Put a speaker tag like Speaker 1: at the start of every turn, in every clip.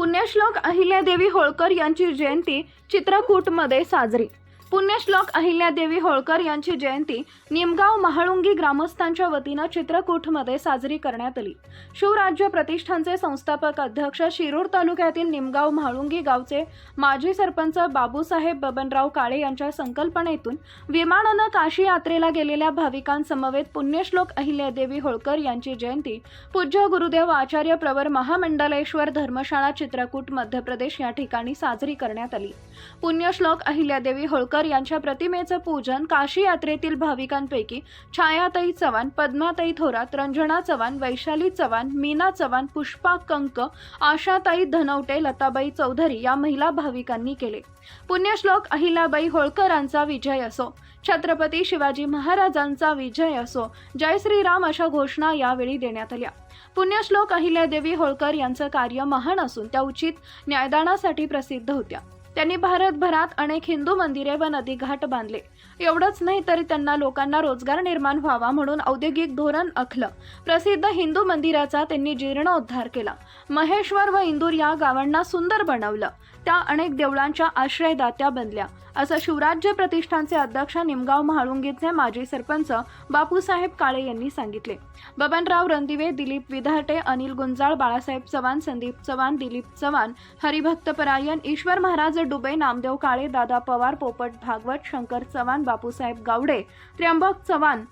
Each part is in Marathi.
Speaker 1: पुण्यश्लोक अहिल्यादेवी होळकर यांची जयंती चित्रकूटमध्ये साजरी. पुण्यश्लोक अहिल्यादेवी होळकर यांची जयंती निमगाव महाळुंगी ग्रामस्थांच्या वतीनं चित्रकूटमध्ये साजरी करण्यात आली. शिवराज्य प्रतिष्ठानचे संस्थापक अध्यक्ष शिरूर तालुक्यातील निमगाव म्हाळुंगी गावचे माजी सरपंच बाबूसाहेब बबनराव काळे यांच्या संकल्पनेतून विमानानं काशी यात्रेला गेलेल्या भाविकांसमवेत पुण्यश्लोक अहिल्यादेवी होळकर यांची जयंती पूज्य गुरुदेव आचार्य प्रवर महामंडलेश्वर धर्मशाळा चित्रकूट मध्य प्रदेश या ठिकाणी साजरी करण्यात आली. पुण्यश्लोक अहिल्यादेवी होळकर यांच्या प्रतिमेचं पूजन काशी यात्रेतील भाविकांपैकी छायाताई चव्हाण पद्माताई थोरात रंजना चव्हाण वैशाली चव्हाण मीना चव्हाण पुष्पा कंक आशाताई धनवटे लताबाई चौधरी या महिला भाविकांनी केले. पुण्यश्लोक अहिल्याबाई होळकरांचा विजय असो छत्रपती शिवाजी महाराजांचा विजय असो जय श्रीराम अशा घोषणा यावेळी देण्यात आल्या. पुण्यश्लोक अहिल्यादेवी होळकर यांचं कार्य महान असून त्या उचित न्यायदानासाठी प्रसिद्ध होत्या. त्यांनी भारतभरात अनेक हिंदू मंदिरे व नदी घाट बांधले. एवढंच नाही तरी त्यांना लोकांना रोजगार निर्माण व्हावा म्हणून औद्योगिक धोरण आखलं. प्रसिद्ध हिंदू मंदिराचा त्यांनी जीर्णोद्धार केला. महेश्वर व इंदूर या गावांना सुंदर बनवलं. त्या अनेक देवळांच्या आश्रयदात्या बनल्या. असं शिवराज्य प्रतिष्ठानचे अध्यक्ष निमगाव महाळुंगीतचे माजी सरपंच बापूसाहेब काळे यांनी सांगितले. बबनराव रणदिवे दिलीप विधाटे अनिल गुंजाळ बाळासाहेब चव्हाण संदीप चव्हाण दिलीप चव्हाण हरिभक्त परायण ईश्वर महाराज डुबे नामदेव काळे दादा पवार पोपट भागवत शंकर चव्हाण बापूसाहेब गावडे त्र्यंबक चव्हाण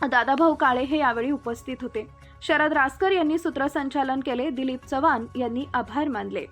Speaker 1: दादाभाऊ काळे हे यावेळी उपस्थित होते. शरद रासकर यांनी सूत्रसंचालन केले दिलीप चव्हाण यांनी आभार मानले.